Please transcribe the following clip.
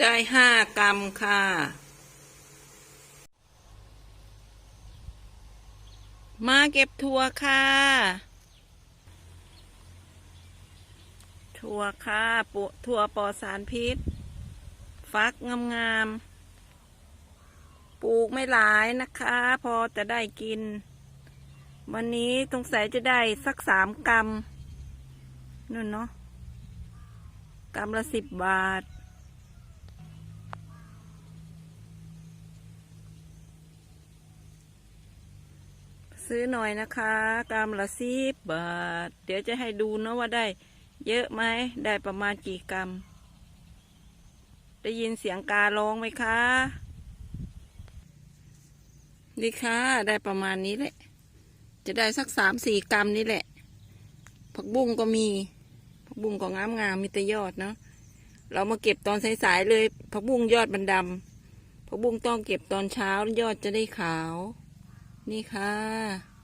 ได้ห้ากรัมค่ะ มาเก็บถั่วค่ะ ถั่วค่ะปุถั่วปลอดสารพิษ ฟักงามๆ ปลูกไม่หลายนะคะ พอจะได้กิน วันนี้สงสัยจะได้สักสามกรัมนู่นเนาะกรัมละสิบบาท ซื้อหน่อยนะคะกรัมละสิบบาท เดี๋ยวจะให้ดูนะว่าได้ เยอะไหมได้ประมาณกี่กรัม ได้ยินเสียงการ้องไหมคะนี่ค่ะได้ประมาณนี้แหละ จะได้สักสามสี่กรัมนี่แหละ ผักบุ้งก็มีผักบุ้งก็งามงามมีแต่ยอดเนาะเรามาเก็บตอนสายๆเลยผักบุ้งยอดมันดำผักบุ้งต้องเก็บตอนเช้ายอดจะได้ขาว นี่ค่ะ